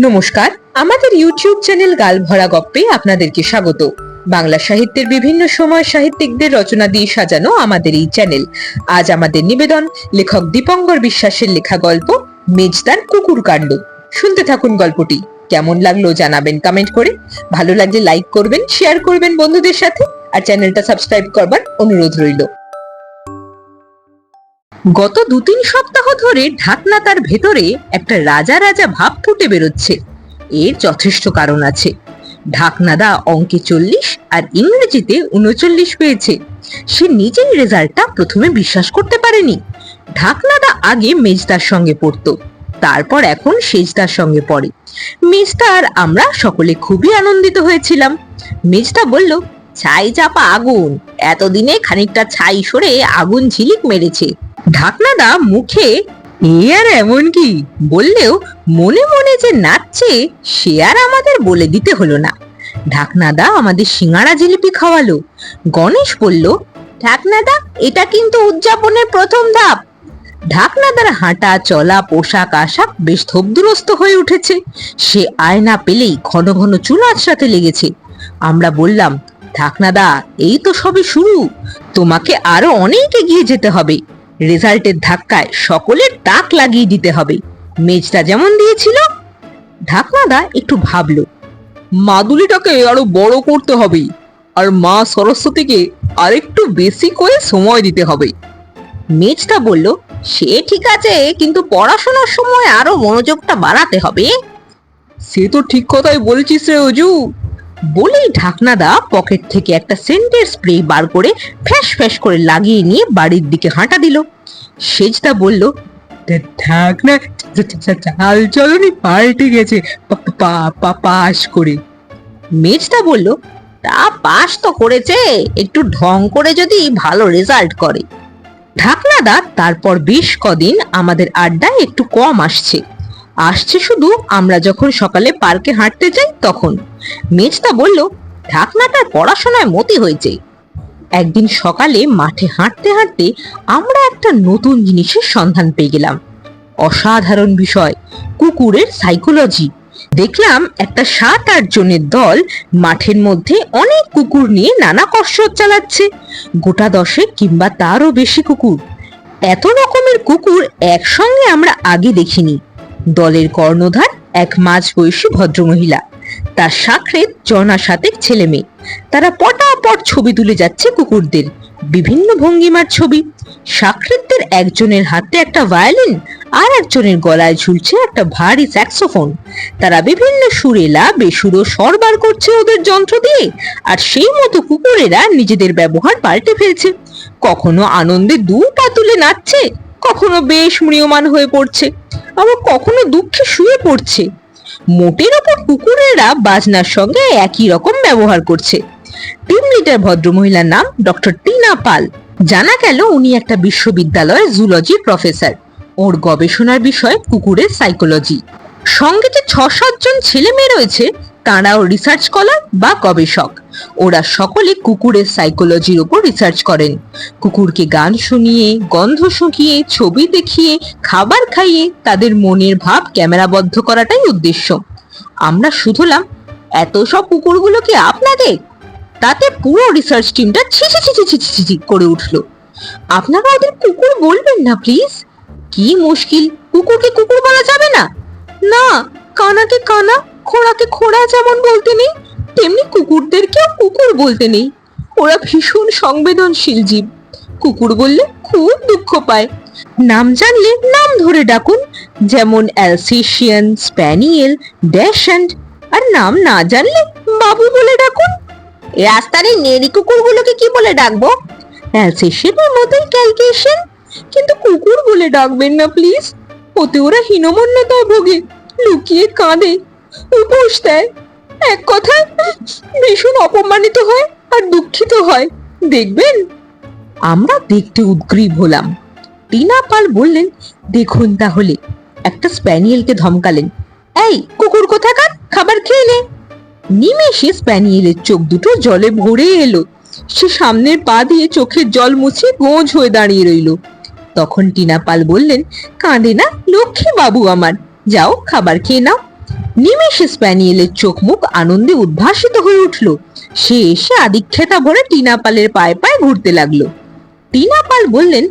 নমস্কার, আমাদের YouTube channel গালভরা গপ্পে আপনাদেরকে স্বাগত। বাংলা সাহিত্যের বিভিন্ন সময় সাহিত্যিকদের রচনা দিয়ে সাজানো আমাদের এই চ্যানেল আজ আমাদের নিবেদন, লেখক দীপঙ্কর বিশ্বাসের লেখা গল্প, মেজদার কুকুর কাণ্ড। শুনতে থাকুন গল্পটি। কেমন লাগল জানাবেন কমেন্ট করে। ভালো লাগলে লাইক করবেন শেয়ার করবেন বন্ধুদের সাথে। আর চ্যানেলটা সাবস্ক্রাইব করবার অনুরোধ রইল। গত দু তিন সপ্তাহ ধরে ঢাকনা তার ভেতরে একটা রাজা রাজা ভাব ফুটে বেরোচ্ছে। এর যথেষ্ট কারণ আছে। ঢাকনাদা অঙ্কে চল্লিশ আর ইংরেজিতে উনচল্লিশ পেয়েছে। সে নিজের রেজাল্টটা প্রথমে বিশ্বাস করতে পারেনি। ঢাকনাদা আগে মেজদার সঙ্গে পড়তো। তারপর এখন সেজদার সঙ্গে পড়ে। মেজদা আর আমরা সকলে খুবই আনন্দিত হয়েছিলাম। মেজদা বলল, ছাই চাপা আগুন। এতদিনে খানিকটা ছাই সরে আগুন ঝিলিক মেরেছে। ঢাকনাদা মুখে, এ আর এমন কি? বললেও মনে মনে যে নাচছে, সে আর আমাদের বলে দিতে হলো না। ঢাকনাদা আমাদের সিঙ্গারা জিলিপি খাওয়ালো। গণেশ বলল ঢাকনাদা এটা কিন্তু উদযাপনের প্রথম ধাপ। ঢাকনাদার হাঁটা, চলা, পোশাক, আশাক বেশ ধবদুরস্ত হয়ে উঠেছে। সে আয়না পেলেই ঘন ঘন চুল আঁচড়াতে লেগেছে। আমরা বললাম ঢাকনাদা এই তো সবে শুরু। তোমাকে আরও অনেক এগিয়ে যেতে হবে। রেজাল্টের ধাক্কায় সকলের তাক লাগিয়ে দিতে হবে। মেজটা যেমন দিয়েছিল, ঢাকনাদা একটু ভাবলো, মাদুলিটাকে আরও বড় করতে হবে আর মা সরস্বতীকে আরেকটু বেশি করে সময় দিতে হবে। মেজটা বলল, সে ঠিক আছে, কিন্তু পড়াশোনার সময় আরও মনোযোগটা বাড়াতে হবে। সে তো ঠিক কথাই বলছিস রে অজু। বলেই ঢাকনাদা পকেট থেকে একটা সেন্টের স্প্রে বার করে ফ্যাস ফ্যাস করে লাগিয়ে নিয়ে বাড়ির দিকে হাঁটা দিল। সেজদা বলল ঢাকনা চাল চলনি পাল্টে গেছে পাশ করে। মেজদা বলল, তা পাস তো করেছে, একটু ঢং করে যদি ভালো রেজাল্ট করে। ঢাকনাদা তারপর বেশ কদিন আমাদের আড্ডায় একটু কম আসছে। আসছে শুধু আমরা যখন সকালে পার্কে হাঁটতে যাই তখন। মেজদা বলল ঢাকনাটার পড়াশোনায় মতি হয়েছে। একদিন সকালে মাঠে হাঁটতে হাঁটতে আমরা একটা নতুন জিনিসের সন্ধান পেয়ে গেলাম। অসাধারণ বিষয়, কুকুরের সাইকোলজি দেখলাম একটা সাত আট জনের দল মাঠের মধ্যে অনেক কুকুর নিয়ে নানা কসরত চালাচ্ছে। গোটা দশেক কিংবা তারও বেশি কুকুর। এত রকমের কুকুর একসঙ্গে আমরা আগে দেখিনি। দলের কর্ণধার এক মাঝ বয়সী ভদ্রমহিলা। তার সাকরে জনা সাতেক ছেলে মেয়ে। তারা পটাপট ছবি তুলে যাচ্ছে কুকুরদের। বিভিন্ন ভঙ্গিমার ছবি। সাকৃতদের একজনের হাতে একটা ভায়োলিন আর একজনের গলায় ঝুলছে একটা ভারী স্যাক্সোফোন। তারা বিভিন্ন সুরেলা বেসুরো সরবার করছে ওদের যন্ত্র দিয়ে, আর সেই মতো কুকুরেরা নিজেদের ব্যবহার পাল্টে ফেলছে। কখনো আনন্দে দু পা তুলে নাচছে, কখনো বেশ ম্রিয়মান হয়ে পড়ছে। আবার কখনো দুঃখে শুয়ে পড়ছে। মোটের ওপর কুকুরেরা বাজনার সঙ্গে একই রকম ব্যবহার করছে। টিম লিডার ভদ্রমহিলার নাম ডক্টর টিনা পাল। জানা গেল উনি একটা বিশ্ববিদ্যালয়ের জুলজি প্রফেসর ওর গবেষণার বিষয় কুকুরের সাইকোলজি সঙ্গে যে ছ সাতজন ছেলে মেয়ে রয়েছে, তাঁরাও রিসার্চ স্কলার বা গবেষক। ওরা সকলে কুকুরের সাইকোলজির উপর রিসার্চ করেন। কুকুরকে গান শুনিয়ে, গন্ধ শুকিয়ে, ছবি দেখিয়ে, খাবার খাইয়ে তাদের মনের ভাব ক্যামেরাবদ্ধ করাটাই উদ্দেশ্য। আমরা শুধুলাম, এত সব কুকুরগুলো কি আপনাদের? তাতে পুরো রিসার্চ টিমটা ছিছি ছিছি ছিছি ছিছি করে উঠল। আপনারা ওদের কুকুর বলবেন না প্লিজ কি মুশকিল! কুকুরকে কুকুর বলা যাবে না? না, কানাকে কানা, খোড়াকে খোড়া যেমন বলতে নেই, তেমনি কুকুরদেরকেও কুকুর বলতে নেই। ওরা ভীষণ সংবেদনশীল জীব। কুকুর বললে খুব দুঃখ পায়। নাম জানলে নাম ধরে ডাকুন, যেমন অ্যালসেশিয়ান, স্প্যানিয়েল ড্যাশন্ড আর নাম না জানলে বাবু বলে ডাকুন। রাস্তার এই নেড়ি কুকুরগুলোকে কি বলে ডাকবো? অ্যালসেশিয়ানের মতোই ক্যালকেশন কিন্তু কুকুর বলে ডাকবেন না, প্লিজ। ওতে ওরা হীনমন্যতায় ভোগে। লুকিয়ে কাঁদে, উপোস দেয়। এক কথায়, ভীষণ অপমানিত হয় আর দুঃখিত হয়। দেখবেন? আমরা দেখতে উদ্গ্রীব হলাম। টিনা পাল বললেন, দেখুন তাহলে। একটা স্প্যানিয়েলকে ধমকালেন, এই, কুকুর কোথাকার? খাবার খেয়ে নে। নিমেষে স্প্যানিয়েলের চোখ দুটো জলে ভরে এলো। সে সামনের পা দিয়ে চোখের জল মুছে গোঁজ হয়ে দাঁড়িয়ে রইল। তখন টিনা পাল বললেন, কাঁদে না লক্ষ্মী বাবু আমার। যাও, খাবার খেয়ে নাও। নিমেষে স্প্যানিয়েলের চোখ মুখ আনন্দে উদ্ভাসিত হয়ে উঠল। সে এসে আদিক্ষেতা ভরে টিনাপালের পায়ে পায়ে ঘুরতে লাগল। টিনাপাল বললেন,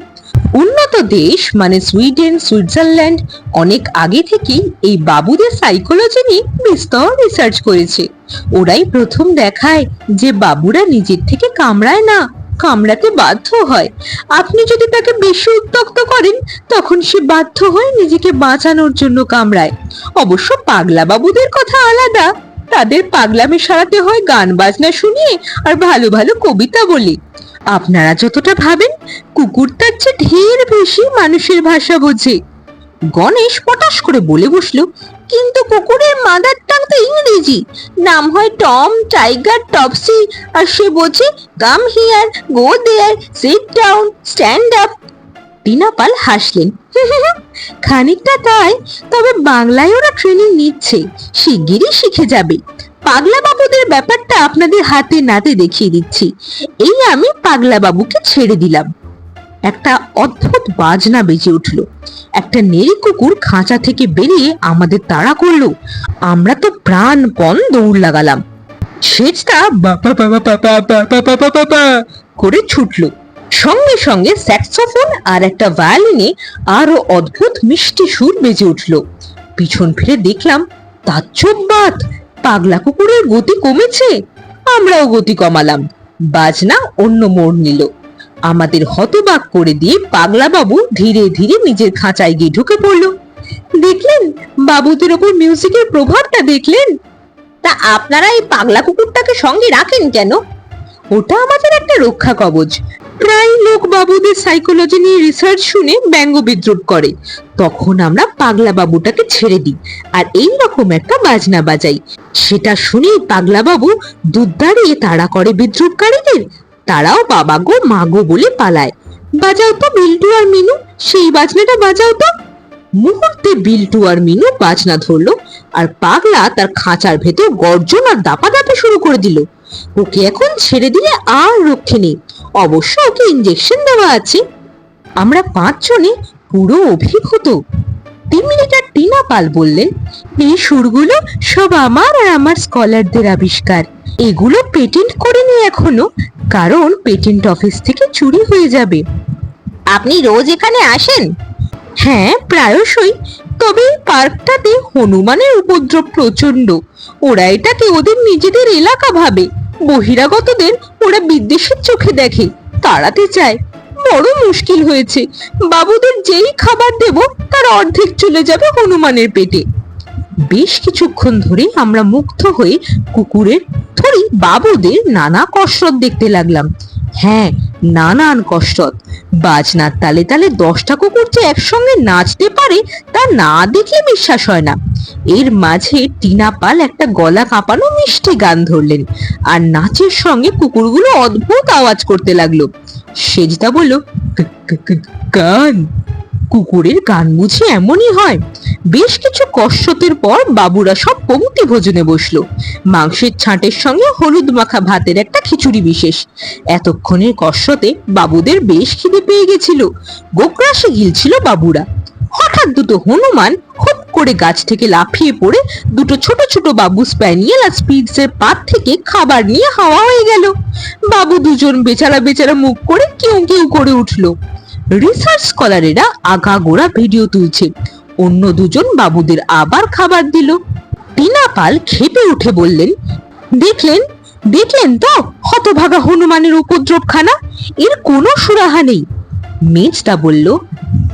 উন্নত দেশ মানে সুইডেন, সুইজারল্যান্ড, অনেক আগে থেকেই এই বাবুদের সাইকোলজি নিয়ে বিস্তর রিসার্চ করেছে। ওরাই প্রথম দেখায় যে বাবুরা নিজের থেকে কামড়ায় না। কামড়াতে বাধ্য হয়। আপনি যদি তাকে বেশি উত্তক্ত করেন, তখন সে বাধ্য হয়ে নিজেকে বাঁচানোর জন্য কামড়ায়। অবশ্য পাগলা বাবুদের কথা আলাদা। তাদের পাগলামে সারাতে হয় গান বাজনা শুনিয়ে আর ভালো ভালো কবিতা বলি। আপনারা যতটা ভাবেন, কুকুর তার চেয়ে ঢের বেশি মানুষের ভাষা বোঝে। গণেশ পটাশ করে বলে বসল কিন্তু কুকুরের মাদার টাং তো ইংরেজি। নাম হয় টম, টাইগার, টপসি, আর সে বোঝে come here, go there, sit down, stand up. Tinapal হাসলেন। খানিকটা তাই, তবে বাংলায় ওরা ট্রেনিং নিচ্ছে। শিগগিরই শিখে যাবে। পাগলা বাবুদের ব্যাপারটা আপনাদের হাতে নাতে দেখিয়ে দিচ্ছি। এই আমি পাগলা বাবুকে ছেড়ে দিলাম। একটা অদ্ভুত বাজনা বেজে উঠল একটা নেড়ি কুকুর খাঁচা থেকে বেরিয়ে আমাদের তাড়া করল আমরা তো প্রাণপণ দৌড় লাগালাম সেজটা করে ছুটলো সঙ্গে সঙ্গে স্যাক্সোফোন আর একটা ভায়োলিনে আরও অদ্ভুত মিষ্টি সুর বেজে উঠল পিছন ফিরে দেখলাম তাচ্ছবাত পাগলা কুকুরের গতি কমেছে আমরাও গতি কমালাম বাজনা অন্য মোড় নিল আমাদের হতবাক করে দিয়ে পাগলা বাবু ধীরে ধীরে নিজের খাঁচায় গিয়ে ঢুকে পড়ল। দেখলেন বাবুদের ওপর মিউজিকের প্রভাবটা দেখলেন। তা আপনারা এই পাগলা কুকুরটাকে সঙ্গে রাখেন কেন? ওটা আমাদের একটা রক্ষা কবচ। প্রায় লোক বাবুদের সাইকোলজি নিয়ে রিসার্চ শুনে ব্যঙ্গ বিদ্রুপ করে। তখন আমরা পাগলা বাবুটাকে ছেড়ে দিই আর এই রকম একটা বাজনা বাজাই। সেটা শুনেই পাগলা বাবু দুধ দাঁড়িয়ে তাড়া করে বিদ্রুপকারীদের তারাও বাবা গো, মা গো বলে পালায়। বাজাও তো বিল্টু আর মিনু, সেই বাজনাটা বাজাও তো। মুহূর্তে বিল্টু আর মিনু বাজনা ধরলো আর পাগলা তার খাঁচার ভেতর গর্জন আর দাপাদাপি শুরু করে দিল। ওকে এখন ছেড়ে দিলে আর রক্ষে নেই। অবশ্য ওকে ইঞ্জেকশন দেওয়া আছে। আমরা পাঁচজনে পুরো অভিভূত। মিনিটার টিনা পাল বললেন, এই সুরগুলো সব আমার আর আমার স্কলারদের আবিষ্কার। এগুলো পেটেন্ট করিনি এখনও, কারণ পেটেন্ট অফিস থেকে চুরি হয়ে যাবে। আপনি রোজ এখানে আসেন? হ্যাঁ প্রায়শই। তবে এই পার্কটাতে হনুমানের উপদ্রব প্রচণ্ড ওরা এটাকে ওদের নিজেদের এলাকা ভাবে। বহিরাগতদের ওরা বিদ্বেষের চোখে দেখে, তাড়াতে চায়। বড় মুশকিল হয়েছে। বাবুদের যেই খাবার দেব, তার অর্ধেক চলে যাবে হনুমানের পেটে। বেশ কিছুক্ষণ ধরে আমরা মুগ্ধ হয়ে কুকুরের, ধরি বাবুদের নানা কসরত দেখতে লাগলাম। হ্যাঁ নানান কসরত। বাজনার তালে তালে দশটা কুকুর যে একসঙ্গে নাচতে পারে, তা না দেখলে বিশ্বাস হয় না। এর মাঝে টিনা পাল একটা গলা কাঁপানো মিষ্টি গান ধরলেন। আর নাচের সঙ্গে কুকুরগুলো অদ্ভুত আওয়াজ করতে লাগল। সেজদা বলল "গ- গ- গ- গান। কুকুরের গান বুঝি এমনই হয়। বেশ কিছু কসরতের পর বাবুরা সব পঙ্ক্তি ভোজনে বসল। মাংসের ছাঁটের সঙ্গে হলুদ মাখা ভাতের একটা খিচুড়ি বিশেষ। এতক্ষণের কসরতে বাবুদের বেশ খিদে পেয়ে গেছিল। গোগ্রাসে গিলছিল বাবুরা। হঠাৎ দুটো হনুমান হুপ করে গাছ থেকে লাফিয়ে পড়ে দুটো ছোট ছোট বাবু স্প্যানিয়েল আর স্পিডসের পাত থেকে খাবার নিয়ে হাওয়া হয়ে গেল। বাবু দুজন বেচারা বেচারা মুখ করে কেউ কেউ করে উঠল। রিসার্চ স্কলারেরা আগাগোড়া ভিডিও তুলছে। অন্য দুজন বাবুদের আবার খাবার দিল। টিনা পাল খেপে উঠে বললেন, দেখলেন? দেখলেন তো? হতভাগা হনুমানের উপদ্রবখানা? এর কোনো সুরাহা নেই। মেজটা বলল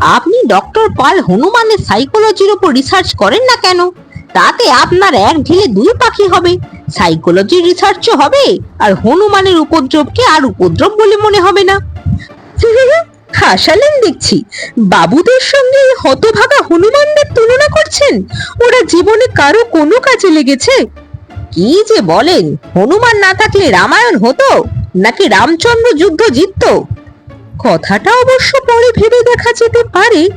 আপনি ডক্টর পাল হনুমানের সাইকোলজির উপর রিসার্চ করেন না কেন? তাতে আপনার এক ঢিলে দুই পাখি হবে। সাইকোলজির রিসার্চও হবে আর হনুমানের উপদ্রবকে আর উপদ্রব বলে মনে হবে না। হাসালেন দেখছি, বাবুদের সঙ্গে হতভাগা হনুমানদের তুলনা করছেন? ওরা জীবনে কারও কোনো কাজে লেগেছে? কি যে বলেন, হনুমান না থাকলে রামায়ণ হতো? নাকি রামচন্দ্র যুদ্ধ জিততো? কথাটা অবশ্য পরে ভেবে দেখা যেতে পারে।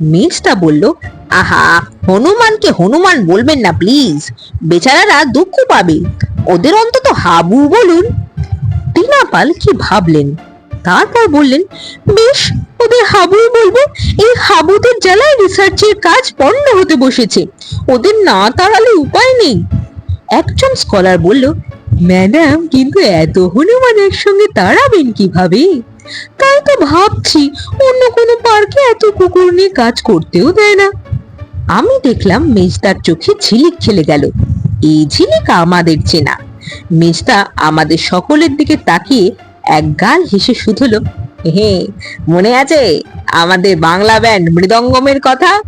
মেজটা বলল, আহা, হনুমানকে হনুমান বলবেন না প্লিজ। বেচারারা দুঃখ পাবে। ওদের অন্তত হাবু বলুন। টিনাপাল কি ভাবলেন? তারপর বললেন, বেশ, ওদের হাবুই বলব। এই হাবুদের জ্বালায় রিসার্চের কাজ বন্ধ হতে বসেছে। ওদের না তাড়ালে উপায় নেই। একজন স্কলার বলল, ম্যাডাম, কিন্তু এত হনুমান একসঙ্গে তাড়াবেন কীভাবে? তাই তো ভাবছি অন্য কোনো পার্কে এত কুকুর নিয়ে কাজ করতেও দেয় না। আমি দেখলাম মেজদার চোখে ঝিলিক খেলে গেল। এই ঝিলিক আমাদের চেনা। মেজদা আমাদের সকলের দিকে তাকিয়ে এক গাল হেসে শুধল, হে, মনে আছে আমাদের বাংলা ব্যান্ড মৃদঙ্গমের কথা?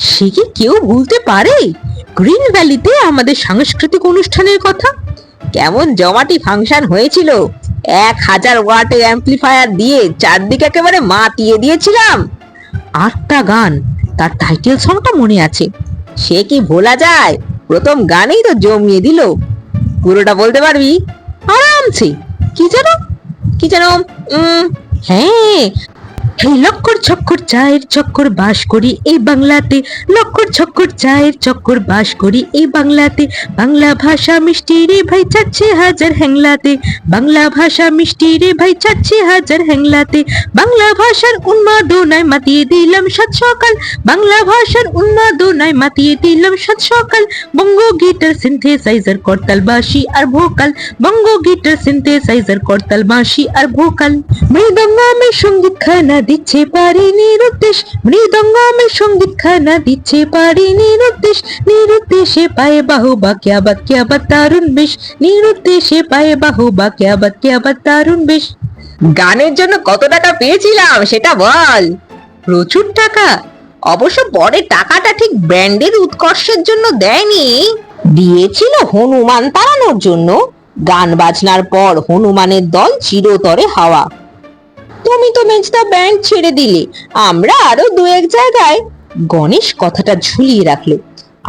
সে কি কেউ ভুলতে পারে? গ্রিন ভ্যালিতে আমাদের সাংস্কৃতিক অনুষ্ঠানের কথা? কেমন জমাটি ফাংশন হয়েছিল? এক হাজার ওয়াটের অ্যাম্পলিফায়ার দিয়ে চারদিকে একেবারে মাতিয়ে দিয়েছিলাম। আটটা গান, তার টাইটেল সংটা মনে আছে। সে কি ভোলা যায়? প্রথম গানেই তো জমিয়ে দিল। পুরোটা বলতে পারবি? আরামসে। কি যেন? কি যেন? হ্যাঁ হে লক্কর ছক্কর চায়ের চক্কর বাস করি এই বাংলাতে। লক্কর ছক্কর চায়ের চক্কর বাস করি এই বাংলাতে। বাংলা ভাষা মিষ্টি রে ভাই চাচ্ছে হাজার হ্যাংলাতে। বাংলা ভাষা মিষ্টি রে ভাই চাচ্ছে হাজার হ্যাংলাতে। বাংলা ভাষার উন্মাদনায় মাতিয়ে দিলাম সাত সকাল। বাংলা ভাষার উন্মাদনায় মাতিয়ে দিলাম সাত সকাল। বঙ্গ গিটার সিনথেসাইজার করতাল বাঁশি আর ভোকাল। বঙ্গ গিটার সিনথেসাইজার করতাল বাঁশি আর ভোকাল। মৃদঙ্গমে সংগীত খানা দিচ্ছে পারি নিরুদ্দেশ মৃদঙ্গমে সংগীত খানা দিচ্ছে পারি নিরুদ্দেশ। নিরুদ্দেশে পায়ে বাহু বা ক্যা বাত ক্যা বাত দারুণ বেশ। নিরুদ্দেশে পায়ে বাহু বা ক্যা বাত ক্যা বাত দারুণ বেশ। গানের জন্য কত টাকা পেয়েছিলাম সেটা বল। প্রচুর টাকা। অবশ্য পরে টাকাটা ঠিক ব্র্যান্ডের উৎকর্ষের জন্য দেয়নি। দিয়েছিল হনুমান তাড়ানোর জন্য। গান বাজনার পর হনুমানের দল চিরতরে হাওয়া। তুমি তো মেজদা ব্যান্ড ছেড়ে দিলে। আমরা আরও দু এক জায়গায়। গণেশ কথাটা ঝুলিয়ে রাখল।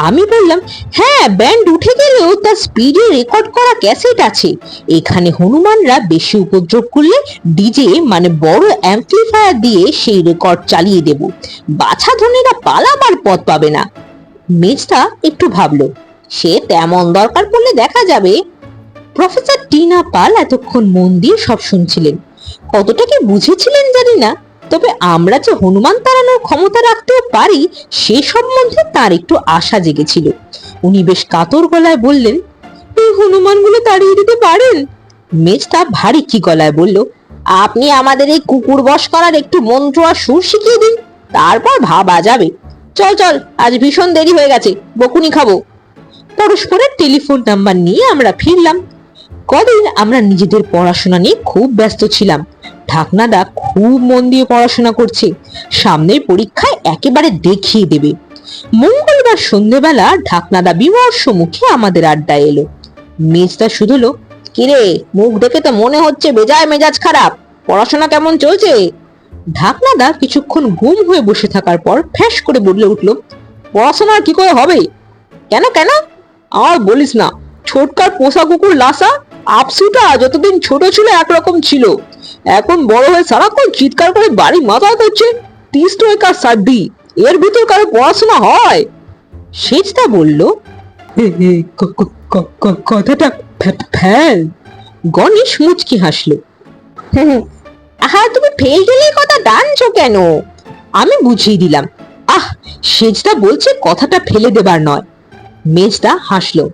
আমি বললাম হ্যাঁ ব্যান্ড উঠে গেলেও তার স্পিডে রেকর্ড করা ক্যাসেট আছে। এখানে হনুমানরা বেশি উপদ্রব করলে ডিজে মানে বড় অ্যাম্পলিফায়ার দিয়ে সেই রেকর্ড চালিয়ে দেব। বাছা ধনেরা পালাবার পথ পাবে না। মেজদা একটু ভাবলো, সে তেমন দরকার পড়লে দেখা যাবে। প্রফেসর টিনা পাল এতক্ষণ মন দিয়ে সব শুনছিলেন। কতটা কি বুঝেছিলেন জানি না, তবে আমরা যে হনুমান তাড়ানোর ক্ষমতা রাখতেও পারি, সে সম্বন্ধে তার একটু আশা জেগেছিল। উনি বেশ কাতর গলায় বললেন, এই হনুমানগুলো তাড়িয়ে দিতে পারেন? মেজদা ভারী কি গলায় বলল, আপনি আমাদের এই কুকুর বশ করার একটু মন্ত্র আর সুর শিখিয়ে দিন, তারপর ভাবা যাবে। চল চল, আজ ভীষণ দেরি হয়ে গেছে, বকুনি খাব। পরস্পরের টেলিফোন নাম্বার নিয়ে আমরা ফিরলাম। কদিন আমরা নিজেদের পড়াশোনা নিয়ে খুব ব্যস্ত ছিলাম। ঢাকনাদা খুব মন দিয়ে পড়াশোনা করছে। সামনের পরীক্ষায় একেবারে দেখিয়ে দেবে। মঙ্গলবার সন্ধেবেলা ঢাকনাদা বিমর্ষ মুখে আমাদের আড্ডায় এলো। মেজদা শুধুলো কিরে, মুখ দেখে তো মনে হচ্ছে বেজায় মেজাজ খারাপ। পড়াশোনা কেমন চলছে? ঢাকনাদা কিছুক্ষণ গুম হয়ে বসে থাকার পর ফ্যাস করে বলে উঠল, পড়াশোনা কি করে হবে? কেন কেন? আর বলিস না, ছোটকার পোষা কুকুর লাসা আপসুটা যতদিন ছোট ছিল একরকম ছিল। এখন বড় হয়ে সারাক্ষণ চিৎকার করে বাড়ি মাথা করছে তিস তো একার সাড্ডি। এর ভিতর কারও পড়াশোনা হয়? সেজদা বলল কথাটা ফেল। গণেশ মুচকি হাসলো আহা, তুমি ফেল টেলের কথা টানছো কেন? আমি বুঝিয়ে দিলাম, আহ, সেজদা বলছে কথাটা ফেলে দেবার নয়। মেজদা হাসলো,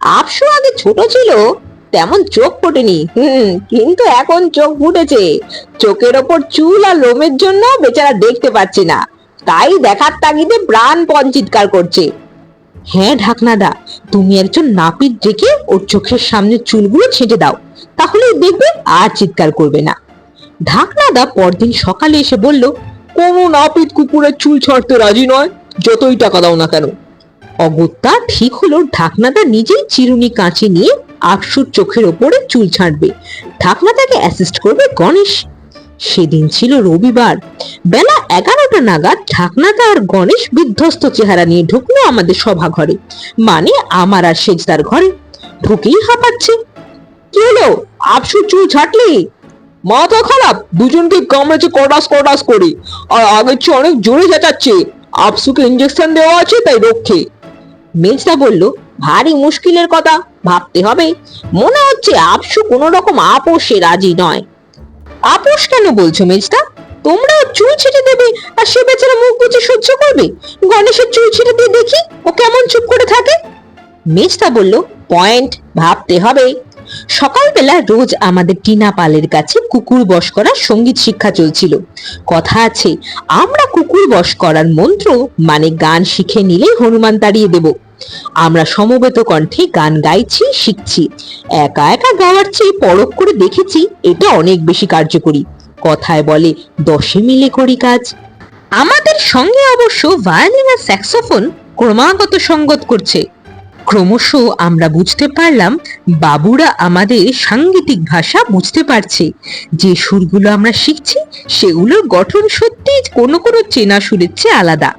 আপসু আগে ছোট ছিল তেমন চোখ ফোটেনি। হুম, কিন্তু এখন চোখ ফুটেছে। চোখের ওপর চুল আর লোমের জন্য বেচারা দেখতে পাচ্ছে না। তাই দেখার তাগিদে প্রাণপণ চিৎকার করছে। হ্যাঁ ঢাকনাদা, তুমি একজন নাপিত ডেকে ওর চোখের সামনে চুলগুলো ছেঁটে দাও। তাহলে দেখবে আর চিৎকার করবে না। ঢাকনাদা পরদিন সকালে এসে বলল, কোনো নাপিত কুকুরের চুল ছাড়তে রাজি নয়, যতই টাকা দাও না কেন? অগত্যা ঠিক হলো, ঢাকনাদা নিজেই চিরুনি কাঁচি নিয়ে আকসুর চোখের ওপরে চুল ছাঁটবে তাকে অ্যাসিস্ট করবে গণেশ। সেদিন ছিল রবিবার। বেলা এগারোটা নাগাদ ঢাকনাদা আর গণেশ বিধ্বস্ত চেহারা নিয়ে ঢুকলো আমাদের সভা ঘরে মানে আমার আর সেজদার ঘরে। ঢুকেই হাঁপাচ্ছে। কি হলো? আপসু চুল ছাটলি মাথা খারাপ। দুজনকে কামড়েছে কটাস কটাস করে। আর আগের চেয়ে অনেক জোরে চেঁচাচ্ছে। আপসুকে ইঞ্জেকশন দেওয়া আছে তাই রক্ষে মেজদা বলল ভারী মুশকিলের কথা ভাবতে হবে। মনে হচ্ছে আপসু কোনো রকম আপোষে রাজি নয়। আপোষ কেন বলছো মেজদা? তোমরা চুল ছিটে দেবে আর সে বেচারা মুখ বুঝে সহ্য করবে? গণেশের চুল ছিটে দিয়ে দেখি ও কেমন চুপ করে থাকে। মেজদা বলল পয়েন্ট ভাবতে হবে। সকালবেলা রোজ আমাদের টিনা পালের কাছে কুকুর বশ করার সংগীত শিক্ষা চলছিল। কথা আছে, আমরা কুকুর বশ করার মন্ত্র মানে গান শিখে নিলেই হনুমান তাড়িয়ে দেব। আমরা সমবেত কণ্ঠে গান গাইছি, শিখছি। একা একা গাওয়ার চেয়ে পরখ করে দেখেছি, এটা অনেক বেশি কার্যকরী। কথায় বলে, দশে মিলে করি কাজ। আমাদের সঙ্গে অবশ্য ভায়োলিন আর স্যাক্সোফোন ক্রমাগত সঙ্গত করছে। ক্রমশ আমরা বুঝতে পারলাম, বাবুরা আমাদের সাংগীতিক ভাষা বুঝতে পারছে। যে সুরগুলো আমরা শিখছি, সেগুলোর গঠন সত্যি কোনো কোনো চেনা সুরের চেয়ে আলাদা।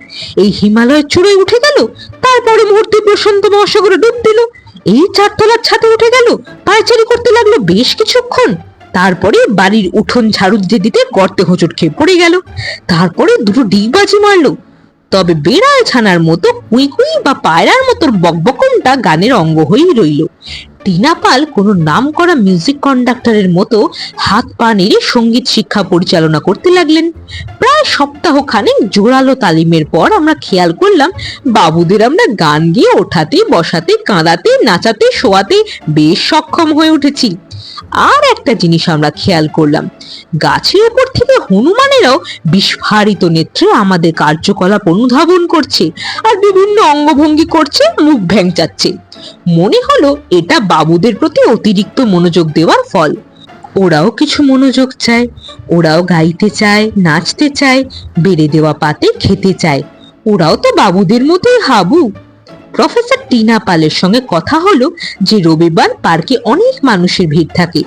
এই হিমালয়ের চূড়ায় উঠে গেল, তারপরে মুহূর্তে প্রশান্ত মহাসাগরে ডুব দিল। এই চারতলার ছাদে উঠে গেল, পায়চারি করতে লাগল বেশ কিছুক্ষণ। তারপরে বাড়ির উঠোন ঝাড়ু দিতে দিতে গর্তে হোঁচট খেয়ে পড়ে গেল। তারপরে দুটো ডিগবাজি মারলো তবে বেড়াল ছানার মতো কুই কুই বা পায়রার মতো বকবকনটা গানের অঙ্গ হয়েই রইল। টিনা পাল কোনো নাম করা মিউজিক কন্ডাক্টরের মতো হাত পা নেড়ে সংগীত শিক্ষা পরিচালনা করতে লাগলেন। প্রায় সপ্তাহ খানেক জোরালো তালিমের পর আমরা খেয়াল করলাম, বাবুদের আমরা গান গিয়ে ওঠাতে, বসাতে, কাঁদাতে, নাচাতে, শোয়াতে বেশ সক্ষম হয়ে উঠেছি। আর একটা জিনিস আমরা খেয়াল করলাম, গাছের উপর থেকে হনুমানেরাও বিস্ফারিত নেত্রে আমাদের কার্যকলাপ অনুধাবন করছে আর বিভিন্ন অঙ্গভঙ্গি করছে, মুখ ভ্যাংচাচ্ছে। মনে হলো এটা বাবুদের প্রতি অতিরিক্ত মনোযোগ দেওয়ার ফল। ওরাও কিছু মনোযোগ চায়, ওরাও গাইতে চায়, নাচতে চায়, বেড়ে দেওয়া পাতে খেতে চায়। ওরাও তো বাবুদের মতোই হাবু। প্রফেসর টিনা পালের সঙ্গে কথা হলো যে রবিবার পার্কে অনেক মানুষের ভিড় থাকে।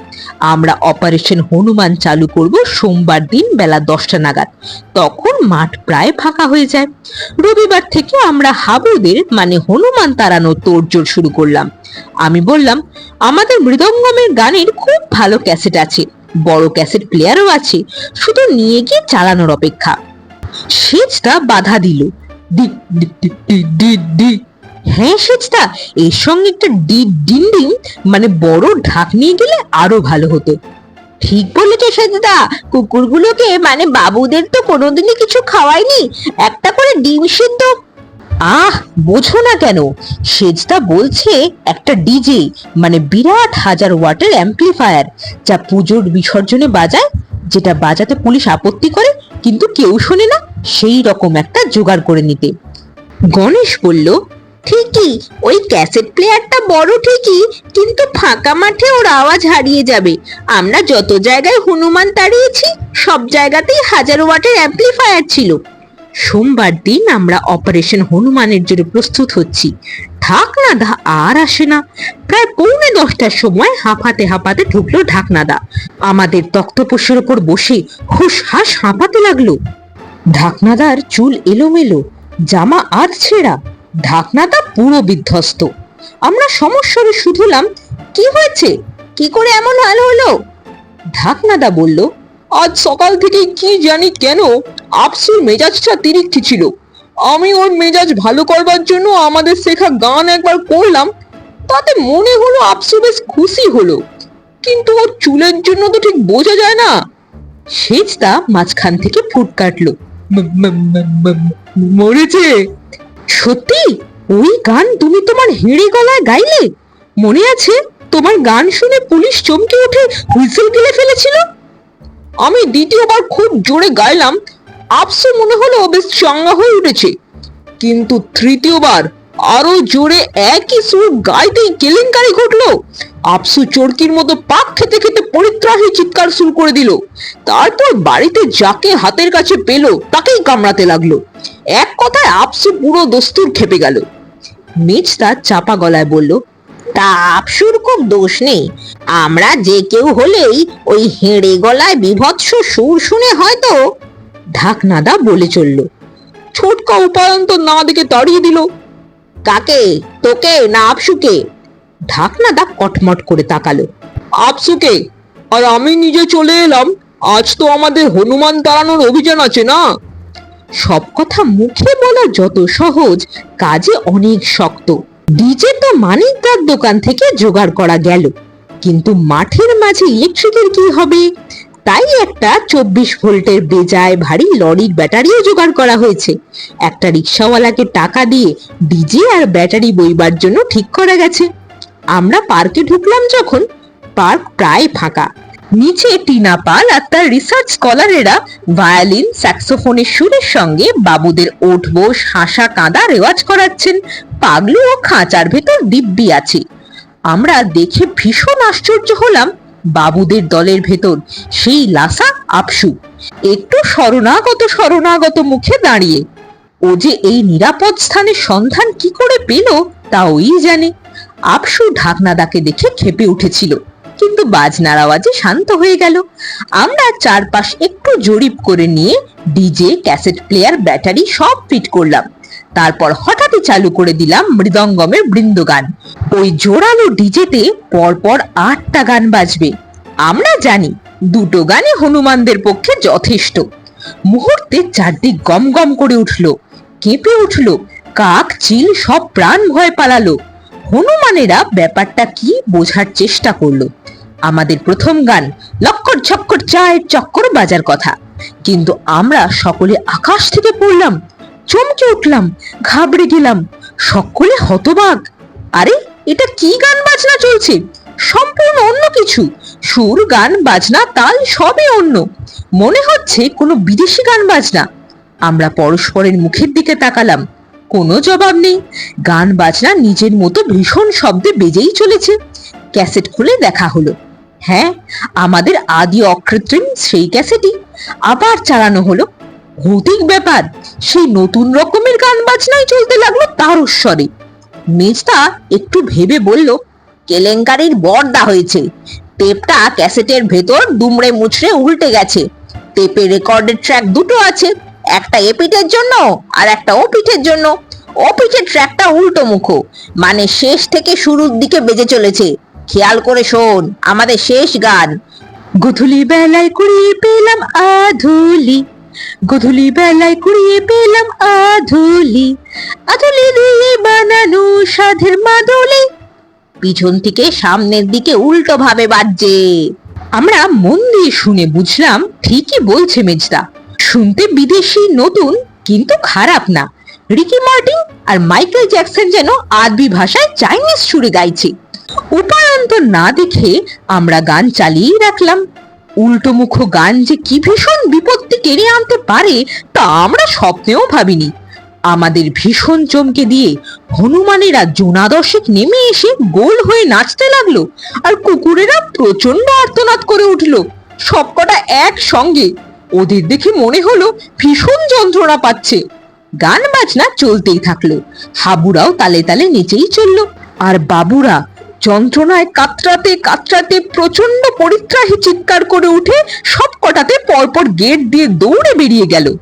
আমরা অপারেশন হনুমান চালু করব সোমবার দিন বেলা দশটা নাগাদ। তখন মাঠ প্রায় ফাঁকা হয়ে যায়। রবিবার থেকে আমরা হাবুদের মানে হনুমান তাড়ানো তোড়জোড় শুরু করলাম। আমি বললাম, আমাদের মৃদঙ্গমের গানের খুব ভালো ক্যাসেট আছে, বড় ক্যাসেট প্লেয়ারও আছে, শুধু নিয়ে গিয়ে চালানোর অপেক্ষা। সেচটা বাধা দিল। ডি ডি ডি ডি হ্যাঁ সেচটা এর সঙ্গে একটা ডি ডিম ডিম মানে বড় ঢাক নিয়ে গেলে আরও ভালো হতো। ঠিক বলেছ, সেজদা। কুকুরগুলোকে মানে বাবুদের তো কোনোদিনই কিছু খাওয়ায়নি। একটা করে ডিম সিদ্ধ। আহ, বোঝো না কেন। সেজদা বলছে, একটা ডিজে মানে বিরাট হাজার ওয়াটের অ্যাম্পলিফায়ার যা পুজোর বিসর্জনে বাজায়, যেটা বাজাতে পুলিশ আপত্তি করে, কিন্তু কেউ শোনে না, সেই রকম একটা জোগাড় করে নিতে। গণেশ বলল ঠিকই, ওই ক্যাসেট প্লেয়ারটা বড় ঠিকই, কিন্তু ফাঁকা মাঠে ওর আওয়াজ হারিয়ে যাবে। আমরা যত জায়গায় হনুমান তাড়িয়েছি, সব জায়গাতেই হাজার ওয়াটের অ্যাম্পলিফায়ার ছিল। সোমবার দিন আমরা অপারেশন হনুমানের জন্য প্রস্তুত হচ্ছি। ঢাকনাদা আর আসে না। প্রায় পৌনে দশটার সময় হাঁপাতে হাঁপাতে ঢুকলো ঢাকনাদা। আমাদের তক্তপোষের ওপর বসে হুস হাস হাঁপাতে লাগল। ঢাকনাদার চুল এলোমেলো, জামা আর ছেঁড়া। ঢাকনাটা পুরো বিধ্বস্ত। আমরা সমস্যারে শুধুলাম, কি হয়েছে? কি করে এমন হাল হলো? ঢাকনাদা বলল, আজ সকাল থেকে কি জানি কেন আফসুর মেজাজটা তিরিক্ষি ছিল। আমি ওর মেজাজ ভালো করবার জন্য আমাদের শেখা গান একবার করলাম, তাতে মনে হলো আফসু বেশ খুশি হলো। কিন্তু ওর চুলের জন্য তো ঠিক বোঝা যায় না। সেজদা মাঝখান থেকে ফুট কাটলো। মরেছে? সত্যি? ওই গান তুমি তোমার হেঁড়ে গলায় গাইলে? মনে আছে তোমার গান শুনে পুলিশ চমকে উঠে হুইসেল গিলে ফেলেছিল? আমি দ্বিতীয়বার খুব জোরে গাইলাম, আপসো মনে হলো বেশ চাঙ্গা হয়ে উঠেছে। কিন্তু তৃতীয়বার আরও জোরে একই সুর গাইতেই কেলেঙ্কারি ঘটলো। আফসু চরকির মতো পাক খেতে খেতে পরিত্রাহী চিৎকার শুরু করে দিল। তারপর বাড়িতে যাকে হাতের কাছে পেল, তাকেই কামড়াতে লাগল। এক কথায় আফসু পুরো দস্তুর খেপে গেল। মেজদা চাপা গলায় বলল, তা আফসুর খুব দোষ নেই। আমরা যে কেউ হলেই ওই হেঁড়ে গলায় বিভৎস সুর শুনে হয়তো ঢাকনাদা বলে চলল। ছোটকা উপায়ন তো না দিকে তাড়িয়ে দিল, কাকে? তোকে না আফসুকে ঢাকনাদা কটমট করে তাকালো। আপসুকে, আর আমি নিজে চলে এলাম। আজ তো আমাদের হনুমান তাড়ানোর অভিযান আছে না? সব কথা মুখে বলা যত সহজ, কাজে অনেক শক্ত। ডিজে তো মানিকদার দোকান থেকে জোগাড় করা গেল। কিন্তু মাঠের মাঝে ইলেকট্রিকের কি হবে? তাই একটা চব্বিশ ভোল্টের বেজায় ভারী লরির ব্যাটারিও জোগাড় করা হয়েছে। একটা রিক্সাওয়ালাকে টাকা দিয়ে ডিজে আর ব্যাটারি বইবার জন্য ঠিক করা গেছে। আমরা পার্কে ঢুকলাম যখন পার্ক প্রায় ফাঁকা। নিচে টিনা পাল আর তার রিসার্চ স্কলারেরা ভায়োলিন স্যাক্সোফোনের সুরের সঙ্গে বাবুদের ওঠ, বোস, হাসা, কাঁদা রেওয়াজ করাচ্ছেন। পাগলু ও খাঁচার ভেতর দিব্যি আছে। আমরা দেখে ভীষণ আশ্চর্য হলাম বাবুদের দলের ভেতর। সেই লাসা আপসু। একটু শরণাগত শরণাগত মুখে দাঁড়িয়ে। ও যে এই নিরাপদ স্থানের সন্ধান কি করে পেল, তা ওই জানে। আপসু ঢাকনাদাকে দেখে খেপে উঠেছিল। কিন্তু বাজনার আওয়াজে শান্ত হয়ে গেল। আমরা চারপাশ একটু জরিপ করে নিয়ে ডিজে, ক্যাসেট প্লেয়ার, ব্যাটারি সব ফিট করলাম। তারপর হঠাৎই চালু করে দিলাম মৃদঙ্গমের বৃন্দগান। ওই জোরালো ডিজেতে পরপর আটটা গান বাজবে। আমরা জানি দুটো গানই হনুমানদের পক্ষে যথেষ্ট। মুহূর্তে চারদিক গম গম করে উঠল, কেঁপে উঠল, কাক, চিল সব প্রাণ ভয় পালালো। হনুমানেরা ব্যাপারটা কি বোঝার চেষ্টা করল? আমাদের প্রথম গান লক্কর ছক্কর চায়ের চক্কর বাজার কথা। কিন্তু আমরা সকলে আকাশ থেকে পড়লাম, চমকে উঠলাম, ঘাবড়ে গেলাম, সকলে হতবাক। আরে, এটা কি গান বাজনা চলছে? সম্পূর্ণ অন্য কিছু। সুর, গান, বাজনা, তাল সবই অন্য। মনে হচ্ছে কোনো বিদেশি গান বাজনা। আমরা পরস্পরের মুখের দিকে তাকালাম। কোনো জবাব নেই। গান বাজনা নিজের মতো ভীষণ শব্দে বেজেই চলেছে। ক্যাসেট খুলে দেখা হলো। হ্যাঁ আমাদের আদি অকৃত্রিম সেই ক্যাসেটই। আবার চালানো হলো। ভৌতিক ব্যাপার, সেই নতুন রকমের গান বাজনাই চলতে লাগল তার স্বরে মেজদা একটু ভেবে বলল, কেলেঙ্কারির বর্দা হয়েছে। টেপটা ক্যাসেটের ভেতর দুমড়ে মুচড়ে উল্টে গেছে। টেপে রেকর্ডের ট্র্যাক দুটো আছে। একটা এ পিঠের জন্য আর একটা ও পিঠের জন্য। ও পিঠের ট্র্যাকটা উল্টো মুখো। মানে শেষ থেকে শুরুর দিকে বেজে চলেছে। খেয়াল করে শোন আমাদের শেষ গান। গধূলি বেলায় কুড়িয়ে পেলাম আধুলি। গধূলি বেলায় কুড়িয়ে পেলাম আধুলি। আধুলি দিয়ে বানানো সাধের মাদুলি। পিছন থেকে সামনের দিকে উল্টো ভাবে বাজছে। আমরা মন দিয়ে শুনে বুঝলাম ঠিকই বলছে মেজদা। শুনতে বিদেশি, নতুন, কিন্তু খারাপ না। রিকি মার্টিন আর মাইকেল জ্যাকসন যেন আরবি ভাষায় চাইনিজ সুরে গাইছে। উপায়ন্তর না দেখে আমরা গান চালিয়েই রাখলাম। উল্টোমুখ গান যে কি ভীষণ বিপত্তি টেনে আনতে পারে, তা আমরা স্বপ্নেও ভাবিনি। আমাদের ভীষণ চমকে দিয়ে হনুমানেরা জোনা দশেক নেমে এসে গোল হয়ে নাচতে লাগল। আর কুকুরেরা প্রচণ্ড আর্তনাদ করে উঠল। সবকটা একসঙ্গে ওদের দেখে মনে হলো ভীষণ যন্ত্রণা পাচ্ছে। গান বাজনা চলতেই থাকল। হাবুরাও তালে তালে নেচেই চলল। আর বাবুরা যন্ত্রণায় কাতরাতে কাতরাতে প্রচণ্ড পরিত্রাহী চিৎকার করে উঠে সব কটাতে পরপর গেট দিয়ে দৌড়ে বেরিয়ে গেল।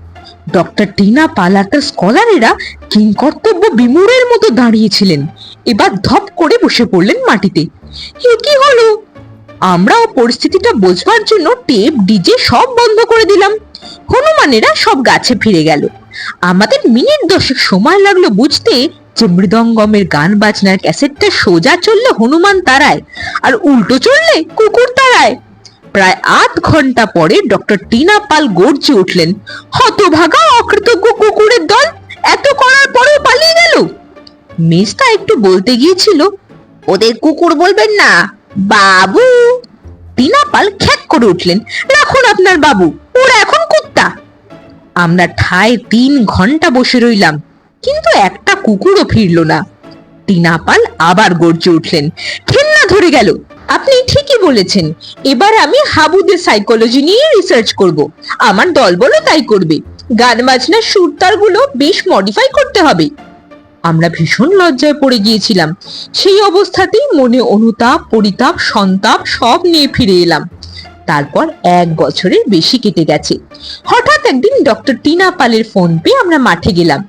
ডক্টর টিনা পালাকার স্কলারেরা কিংকর্তব্য বিমূরের মতো দাঁড়িয়েছিলেন এবার ধপ করে বসে পড়লেন মাটিতে। কি হলো? আমরাও পরিস্থিতিটা বোঝবার জন্য টেপ, ডিজে সব বন্ধ করে দিলাম। হনুমানেরা সব গাছে ফিরে গেল। আমাদের মিনিট দশেক সময় লাগল বুঝতে যে মৃদঙ্গমের গান বাজনার ক্যাসেটটা সোজা চললে হনুমান তারায় আর উল্টো চললে কুকুর তারায়। প্রায় আধ ঘণ্টা পরে ডক্টর টিনা পাল গর্জে উঠলেন, হতভাগা অকৃতজ্ঞ কুকুরের দল, এত করার পরেও পালিয়ে গেল? মেজদা একটু বলতে গিয়েছিল, ওদের কুকুর বলবেন না বাবু টিনাপাল খ্যাক করে উঠলেন। রাখুন আপনার বাবু, ওরা এখন কুত্তা। আমরা ঠায় তিন ঘণ্টা বসে রইলাম, কিন্তু একটা কুকুরও ফিরলো না। টিনা পাল আবার গর্জে উঠলেন ঘেন্না ধরে গেল। আপনি ঠিকই বলেছেন, এবার আমি হাবুদের সাইকোলজি নিয়ে রিসার্চ করব। আমার দলবলও তাই করবে। গান বাজনার সুরতারগুলো বেশ মডিফাই করতে হবে। আমরা ভীষণ লজ্জায় পড়ে গিয়েছিলাম। সেই অবস্থাতেই মনে অনুতাপ, পরিতাপ, সন্তাপ সব নিয়ে ফিরে এলাম। তারপর এক বছরের বেশি কেটে গেছে। হঠাৎ একদিন ডক্টর টিনা পালের ফোন পেয়ে আমরা মাঠে গেলাম।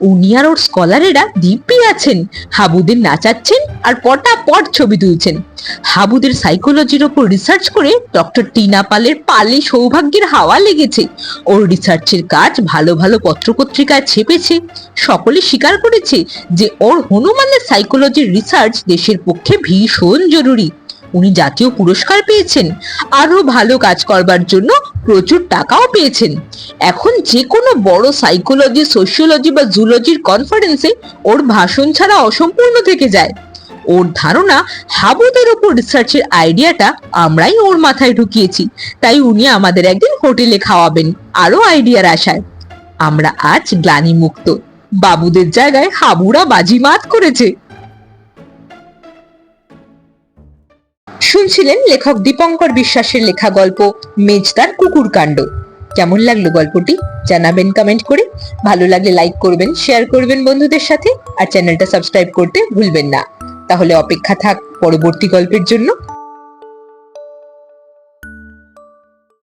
উনি আর ওর স্কলারেরা দিব্যি আছেন। হাবুদের নাচাচ্ছেন আর পটাপট ছবি তুলছেন। হাবুদের সাইকোলজির ওপর রিসার্চ করে ডক্টর টিনা পালের পালে সৌভাগ্যের হাওয়া লেগেছে। ওর রিসার্চের কাজ ভালো ভালো পত্রপত্রিকায় ছেপেছে। সকলে স্বীকার করেছে যে ওর হনুমানের সাইকোলজির রিসার্চ দেশের পক্ষে ভীষণ জরুরি। উনি জাতীয় পুরস্কার পেয়েছেন। আরও ভালো কাজ করবার জন্য প্রচুর টাকাও পেয়েছেন। এখন যে কোনো বড় সাইকোলজি সোশিওলজি বা জুলজির কনফারেন্সে ওর ভাষণ ছাড়া অসম্পূর্ণ থেকে যায়। ওর ধারণা হাবুদের ওপর রিসার্চের আইডিয়াটা আমরাই ওর মাথায় ঢুকিয়েছি। তাই উনি আমাদের একদিন হোটেলে খাওয়াবেন আরও আইডিয়ার আশায়। আমরা আজ গ্লানি মুক্ত বাবুদের জায়গায় হাবুরা বাজিমাত করেছে। শুনছিলেন লেখক দীপঙ্কর বিশ্বাসের লেখা গল্প মেজদার কুকুর কাণ্ড। কেমন লাগল গল্পটি? জানাবেন কমেন্ট করে। ভালো লাগলে লাইক করবেন শেয়ার করবেন বন্ধুদের সাথে, আর চ্যানেলটা সাবস্ক্রাইব করতে ভুলবেন না। তাহলে অপেক্ষা থাক পরবর্তী গল্পের জন্য।